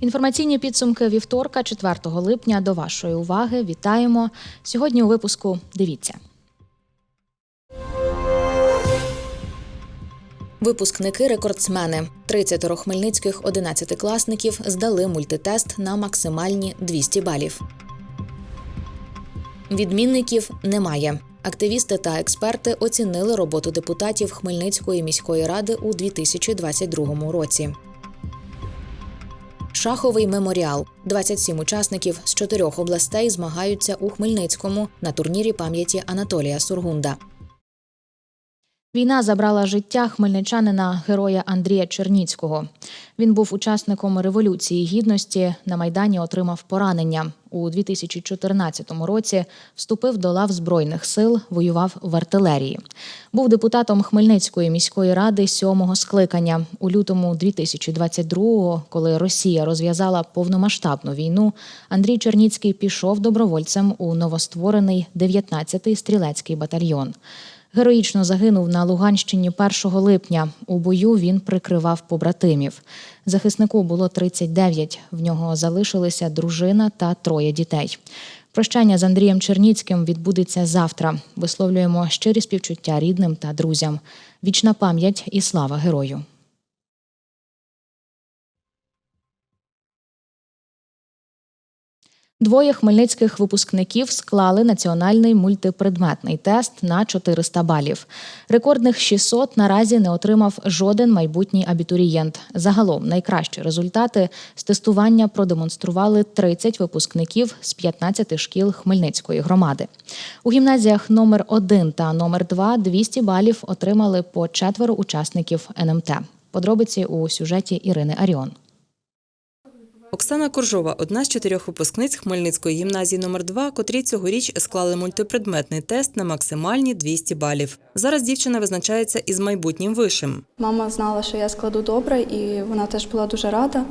Інформаційні підсумки вівторка, 4 липня. До вашої уваги вітаємо. Сьогодні у випуску дивіться. Випускники рекордсмени. 30 хмельницьких 11-класників здали мультитест на максимальні 200 балів. Відмінників немає. Активісти та експерти оцінили роботу депутатів Хмельницької міської ради у 2022 році. Шаховий меморіал. 27 учасників з чотирьох областей змагаються у Хмельницькому на турнірі пам'яті Анатолія Сургунда. Війна забрала життя хмельничанина героя Андрія Черніцького. Він був учасником революції гідності. На майдані отримав поранення. У 2014 році вступив до лав збройних сил, воював в артилерії. Був депутатом Хмельницької міської ради сьомого скликання. У лютому 2022-го, коли Росія розв'язала повномасштабну війну, Андрій Черніцький пішов добровольцем у новостворений 19-й стрілецький батальйон. Героїчно загинув на Луганщині 1 липня. У бою він прикривав побратимів. Захиснику було 39. В нього залишилися дружина та троє дітей. Прощання з Андрієм Черніцьким відбудеться завтра. Висловлюємо щирі співчуття рідним та друзям. Вічна пам'ять і слава герою. Двоє хмельницьких випускників склали національний мультипредметний тест на 400 балів. Рекордних 600 наразі не отримав жоден майбутній абітурієнт. Загалом найкращі результати з тестування продемонстрували 30 випускників з 15 шкіл Хмельницької громади. У гімназіях номер 1 та номер 2 200 балів отримали по четверо учасників НМТ. Подробиці у сюжеті Ірини Аріон. Оксана Коржова – одна з чотирьох випускниць Хмельницької гімназії номер 2 котрі цьогоріч склали мультипредметний тест на максимальні 200 балів. Зараз дівчина визначається із майбутнім вишим. Мама знала, що я складу добре, і вона теж була дуже рада.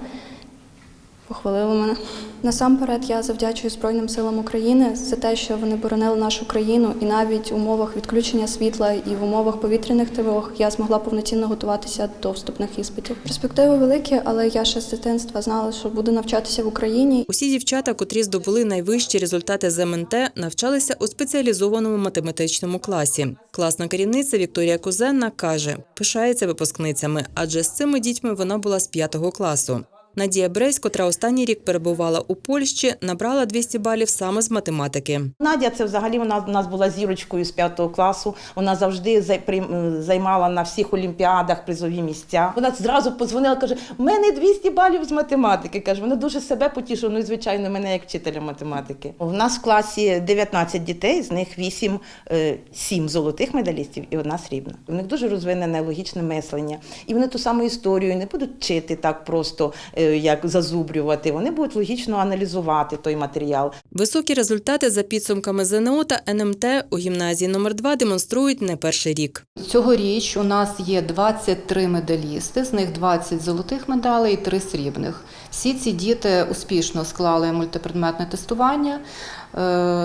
Похвалила мене. Насамперед, я завдячую Збройним силам України за те, що вони боронили нашу країну, і навіть в умовах відключення світла і в умовах повітряних тривог я змогла повноцінно готуватися до вступних іспитів. Перспективи великі, але я ще з дитинства знала, що буду навчатися в Україні. Усі дівчата, котрі здобули найвищі результати з МНТ, навчалися у спеціалізованому математичному класі. Класна керівниця Вікторія Кузенна каже, пишається випускницями, адже з цими дітьми вона була з п'ятого класу. Надія Брейсь, котра останній рік перебувала у Польщі, набрала 200 балів саме з математики. Надя, це взагалі вона у нас була зірочкою з п'ятого класу. Вона завжди зай- займала на всіх олімпіадах призові місця. Вона зразу подзвонила, каже: у мене 200 балів з математики. каже, вона дуже себе потішила, ну і звичайно, мене як вчителя математики. У нас в класі 19 дітей, з них 8, 7 золотих медалістів і одна срібна. У них дуже розвинене логічне мислення. І вони ту саму історію не будуть вчити так просто, е, як зазубрювати. Вони будуть логічно аналізувати той матеріал. Високі результати за підсумками ЗНО та НМТ у гімназії номер 2 демонструють не перший рік. Цьогоріч у нас є 23 медалісти, з них 20 золотих медалей і 3 срібних. Всі ці діти успішно склали мультипредметне тестування,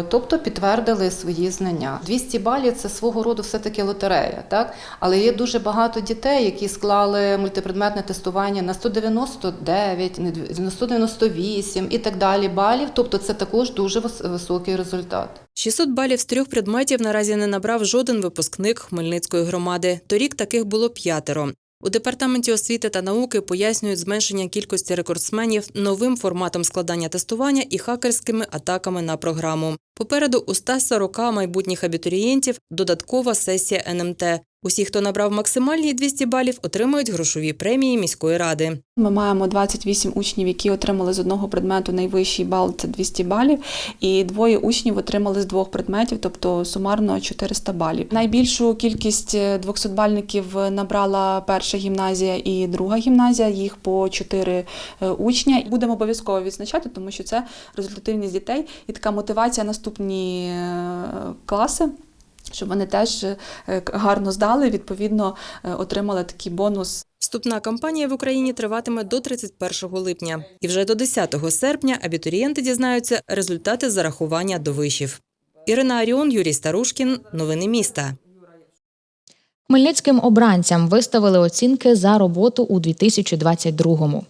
тобто підтвердили свої знання. 200 балів це свого роду все-таки лотерея, так? але є дуже багато дітей, які склали мультипредметне тестування на 199, на 198 і так далі балів. Тобто це також дуже високий результат. 600 балів з трьох предметів наразі не набрав жоден випускник Хмельницької громади. Торік таких було п'ятеро. У департаменті освіти та науки пояснюють зменшення кількості рекордсменів новим форматом складання тестування і хакерськими атаками на програму. Попереду у 140 майбутніх абітурієнтів додаткова сесія НМТ. Усі, хто набрав максимальні 200 балів, отримують грошові премії міської ради. Ми маємо 28 учнів, які отримали з одного предмету найвищий бал це 200 балів, і двоє учнів отримали з двох предметів, тобто сумарно 400 балів. Найбільшу кількість 200-бальників набрала перша гімназія і друга гімназія, їх по 4 е, учня. Будемо обов'язково відзначати, тому що це результативність дітей і така мотивація наступні е, класи. Щоб вони теж е, гарно здали, відповідно е, отримали такий бонус Вступна кампанія в Україні триватиме до 31 липня. І вже до 10 серпня абітурієнти дізнаються результати зарахування до вишів. Ірина Аріон, Юрій Старушкін. Новини міста. Хмельницьким обранцям виставили оцінки за роботу у 2022-му.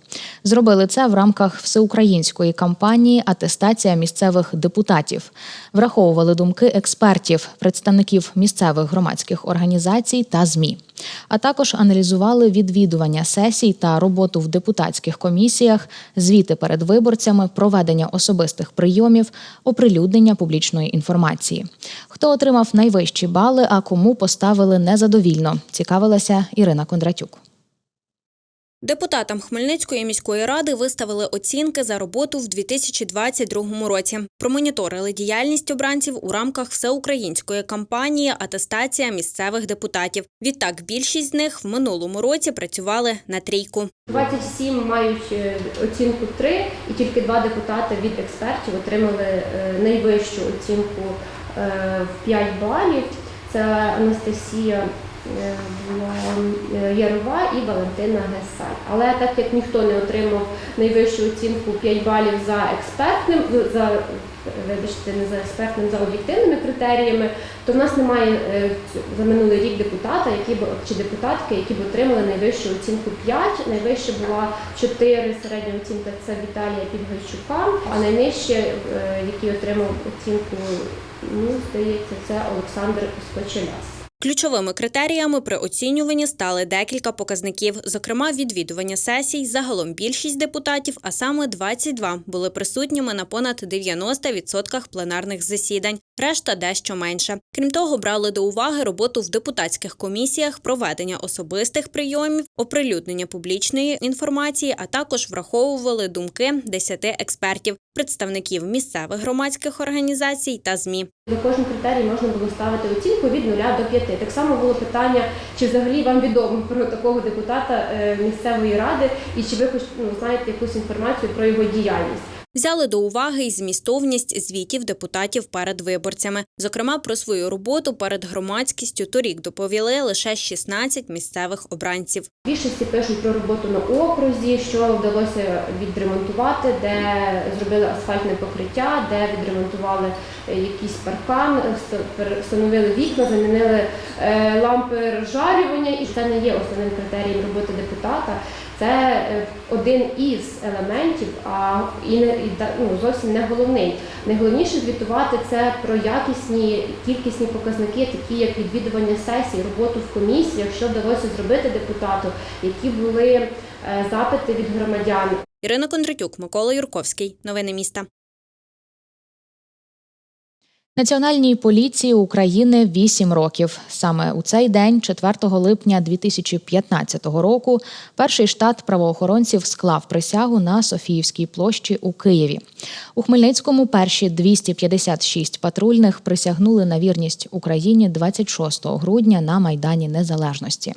Зробили це в рамках всеукраїнської кампанії Атестація місцевих депутатів. Враховували думки експертів, представників місцевих громадських організацій та ЗМІ. А також аналізували відвідування сесій та роботу в депутатських комісіях, звіти перед виборцями, проведення особистих прийомів, оприлюднення публічної інформації. Хто отримав найвищі бали, а кому поставили незадовільно, цікавилася Ірина Кондратюк. Депутатам Хмельницької міської ради виставили оцінки за роботу в 2022 році. Промоніторили діяльність обранців у рамках всеукраїнської кампанії Атестація місцевих депутатів. Відтак, більшість з них в минулому році працювали на трійку. 27 мають е, оцінку 3, і тільки два депутати від експертів отримали е, найвищу оцінку е, в 5 балів. Це Анастасія е, була, е, Ярова і Валентина Гесаль. Але так як ніхто не отримав найвищу оцінку 5 балів за експертним, за вибачте, не за експертним, за об'єктивними критеріями, то в нас немає е, за минулий рік депутата, які б чи депутатки, які б отримали найвищу оцінку 5. Найвища була 4, середня оцінка це Віталія Підгайчука, а найнижче, е, який отримав оцінку, ну здається, це Олександр Скочеляс. Ключовими критеріями при оцінюванні стали декілька показників, зокрема відвідування сесій. Загалом більшість депутатів, а саме 22, були присутніми на понад 90% пленарних засідань. Решта дещо менше. Крім того, брали до уваги роботу в депутатських комісіях, проведення особистих прийомів, оприлюднення публічної інформації, а також враховували думки 10 експертів, представників місцевих громадських організацій та ЗМІ. На кожен критерій можна було ставити оцінку від 0 до 5. Так само було питання, чи взагалі вам відомо про такого депутата е, місцевої ради, і чи ви хоч ну, знаєте якусь інформацію про його діяльність. Взяли до уваги й змістовність звітів депутатів перед виборцями. Зокрема, про свою роботу перед громадськістю торік доповіли лише 16 місцевих обранців. Більшості пишуть про роботу на окрузі, що вдалося відремонтувати, де зробили асфальтне покриття, де відремонтували якийсь паркан, встановили вікна, замінили е, лампи розжарювання. І це не є основним критерієм роботи депутата. Це е, один із елементів, а і не і ну, зовсім не головний. Найголовніше звітувати це про якісні кількісні показники, такі як відвідування сесій, роботу в комісіях, що вдалося зробити депутату, які були е, запити від громадян. Ірина Кондратюк, Микола Юрковський. Новини міста. Національній поліції України 8 років. Саме у цей день, 4 липня 2015 року, перший штат правоохоронців склав присягу на Софіївській площі у Києві. У Хмельницькому перші 256 патрульних присягнули на вірність Україні 26 грудня на Майдані Незалежності.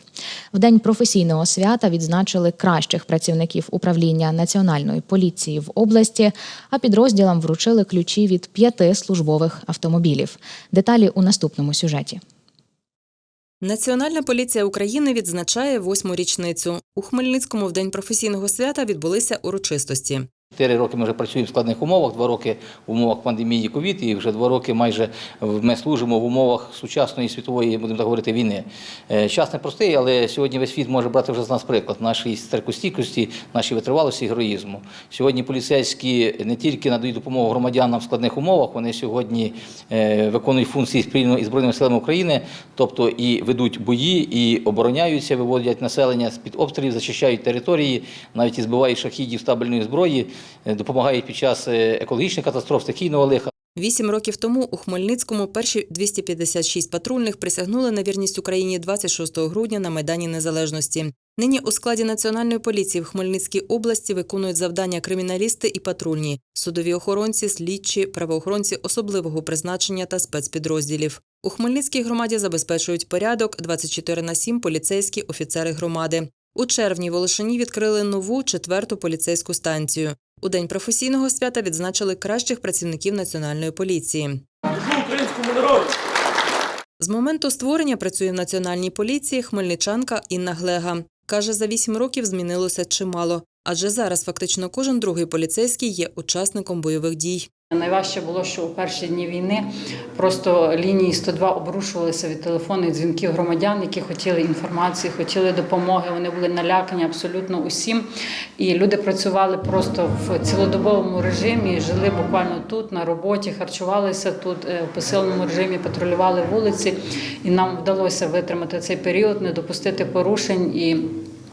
В день професійного свята відзначили кращих працівників управління національної поліції в області, а підрозділам вручили ключі від п'яти службових автомобілів. Деталі у наступному сюжеті. Національна поліція України відзначає восьму річницю. У Хмельницькому в день професійного свята відбулися урочистості. Чотири роки ми вже працюємо в складних умовах, два роки в умовах пандемії ковід, і вже два роки майже ми служимо в умовах сучасної світової, будемо так говорити, війни. Е, Час непростий, але сьогодні весь світ може брати вже з нас приклад нашої стеркостійкості, нашій витривалості героїзму. Сьогодні поліцейські не тільки надають допомогу громадянам в складних умовах, вони сьогодні е, виконують функції спільно із Збройними силами України, тобто і ведуть бої, і обороняються, виводять населення з-під обстрілів, зачищають території, навіть і збивають шахідів з табельної зброї, допомагають під час е, екологічних катастроф, стихійного лиха. Вісім років тому у Хмельницькому перші 256 патрульних присягнули на вірність Україні 26 грудня на Майдані Незалежності. Нині у складі Національної поліції в Хмельницькій області виконують завдання криміналісти і патрульні, судові охоронці, слідчі, правоохоронці особливого призначення та спецпідрозділів. У Хмельницькій громаді забезпечують порядок 24 на 7 поліцейські офіцери громади. У червні в Олешині відкрили нову четверту поліцейську станцію. У день професійного свята відзначили кращих працівників національної поліції. З моменту створення працює в національній поліції хмельничанка Інна Глега. Каже, за вісім років змінилося чимало, адже зараз фактично кожен другий поліцейський є учасником бойових дій. Найважче було, що у перші дні війни просто лінії 102 обрушувалися від телефонних дзвінків громадян, які хотіли інформації, хотіли допомоги. Вони були налякані абсолютно усім. І люди працювали просто в цілодобовому режимі, жили буквально тут, на роботі, харчувалися тут е, в посиленому режимі, патрулювали вулиці. І нам вдалося витримати цей період, не допустити порушень і.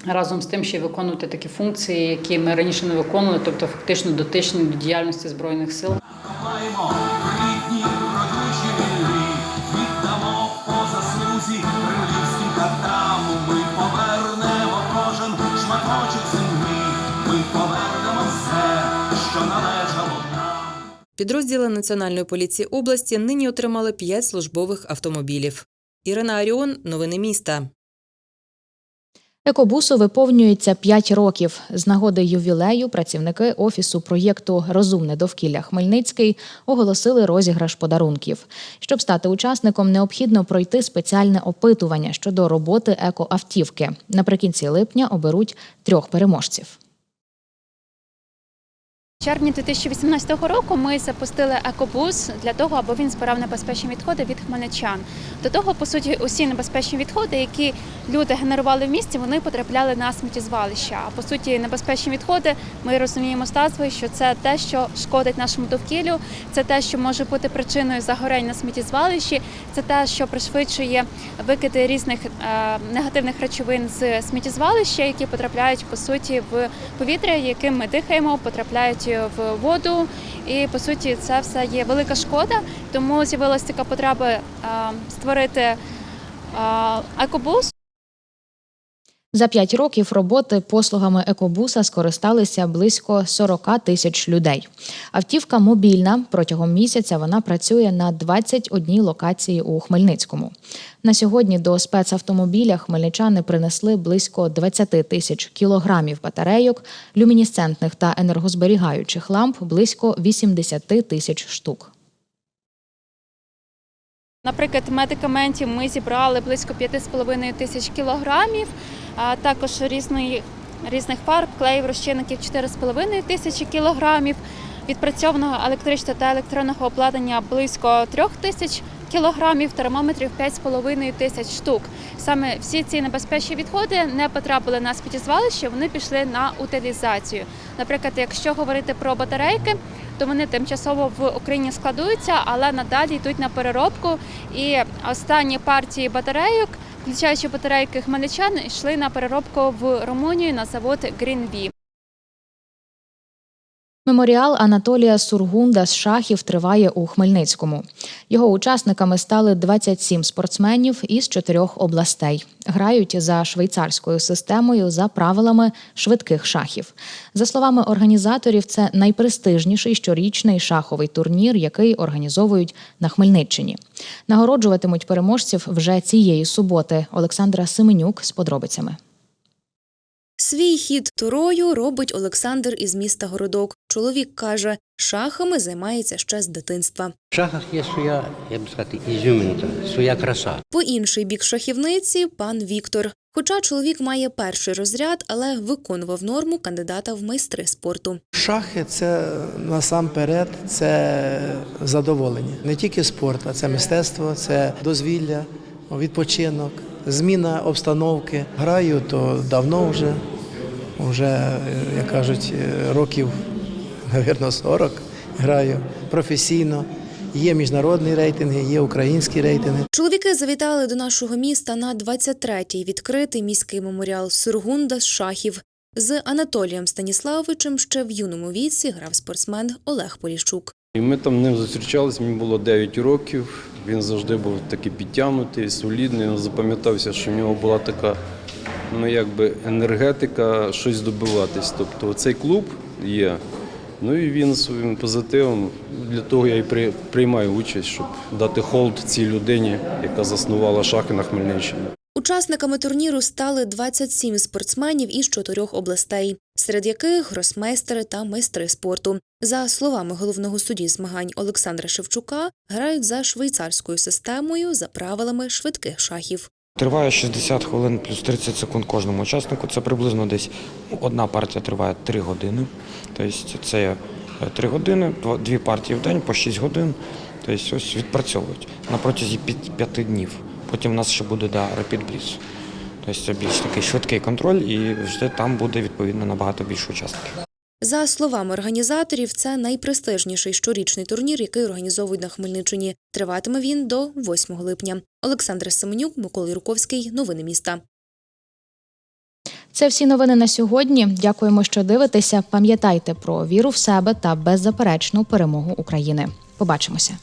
Разом з тим ще й виконувати такі функції, які ми раніше не виконували, тобто фактично дотичні до діяльності збройних сил. Маємо рідні, вільні, віддамо по заслузі кривівським катам. Ми повернемо кожен шматочок землі, ми повернемо все, що належало нам. Підрозділи Національної поліції області нині отримали п'ять службових автомобілів. Ірина Аріон, новини міста. Екобусу виповнюється 5 років. З нагоди ювілею працівники офісу проєкту Розумне довкілля Хмельницький оголосили розіграш подарунків. Щоб стати учасником, необхідно пройти спеціальне опитування щодо роботи екоавтівки. Наприкінці липня оберуть трьох переможців. Червні 2018 року ми запустили екобус для того, аби він збирав небезпечні відходи від хмельничан. До того, по суті, усі небезпечні відходи, які люди генерували в місті, вони потрапляли на сміттєзвалища. А по суті, небезпечні відходи ми розуміємо з назви, що це те, що шкодить нашому довкіллю, це те, що може бути причиною загорянь на сміттєзвалищі, це те, що пришвидшує викиди різних е, негативних речовин з сміттєзвалища, які потрапляють по суті в повітря, яким ми дихаємо, потрапляють в воду. І по суті, це все є велика шкода. Тому з'явилася така потреба е, створити е, екобус. За 5 років роботи послугами екобуса скористалися близько 40 тисяч людей. Автівка мобільна. Протягом місяця вона працює на 21 локації у Хмельницькому. На сьогодні до спецавтомобіля хмельничани принесли близько 20 тисяч кілограмів батарейок, люмінесцентних та енергозберігаючих ламп близько 80 тисяч штук. Наприклад, медикаментів ми зібрали близько 5,5 тисяч кілограмів, а також різної, різних фарб, клеїв, розчинників 4,5 тисячі кілограмів, відпрацьованого електричного та електронного обладнання близько 3 тисяч кілограмів, термометрів 5,5 тисяч штук. Саме всі ці небезпечні відходи не потрапили на сміттєзвалище, вони пішли на утилізацію. Наприклад, якщо говорити про батарейки, то вони тимчасово в Україні складуються, але надалі йдуть на переробку. І останні партії батарейок, включаючи батарейки хмельничан, йшли на переробку в Румунію на завод Greenvі. Меморіал Анатолія Сургунда з шахів триває у Хмельницькому. Його учасниками стали 27 спортсменів із чотирьох областей. Грають за швейцарською системою за правилами швидких шахів. За словами організаторів, це найпрестижніший щорічний шаховий турнір, який організовують на Хмельниччині. Нагороджуватимуть переможців вже цієї суботи. Олександра Семенюк з подробицями. Свій хід турою робить Олександр із міста Городок. Чоловік каже, шахами займається ще з дитинства. В шахах є своя, я б сказати, ізюминка, своя краса. По інший бік шахівниці пан Віктор. Хоча чоловік має перший розряд, але виконував норму кандидата в майстри спорту. Шахи це насамперед це задоволення. Не тільки спорт, а це мистецтво, це дозвілля, відпочинок, зміна обстановки. Граю то давно вже, вже, як кажуть, років, мабуть, 40 граю професійно. Є міжнародні рейтинги, є українські рейтинги. Чоловіки завітали до нашого міста на 23-й відкритий міський меморіал Сургунда з шахів. З Анатолієм Станіславовичем ще в юному віці грав спортсмен Олег Поліщук. І ми там ним зустрічалися, мені було 9 років. Він завжди був такий підтягнутий, солідний. Він запам'ятався, що в нього була така ну, якби енергетика, щось добиватись. Тобто цей клуб є. Ну і він своїм позитивом для того я і при- приймаю участь, щоб дати холд цій людині, яка заснувала шахи на Хмельниччині. Учасниками турніру стали 27 спортсменів із чотирьох областей, серед яких гросмейстери та майстри спорту. За словами головного судді змагань Олександра Шевчука, грають за швейцарською системою за правилами швидких шахів. Триває 60 хвилин плюс 30 секунд кожному учаснику. Це приблизно десь одна партія триває 3 години. Тобто це 3 години, дві партії в день по 6 годин. Тобто ось відпрацьовують на протязі 5 днів. Потім у нас ще буде да, Rapid Blitz. Тобто це більш такий швидкий контроль і вже там буде відповідно набагато більше учасників. За словами організаторів, це найпрестижніший щорічний турнір, який організовують на Хмельниччині. Триватиме він до 8 липня. Олександр Семенюк, Микола Юрковський. Новини міста. Це всі новини на сьогодні. Дякуємо, що дивитеся. Пам'ятайте про віру в себе та беззаперечну перемогу України. Побачимося.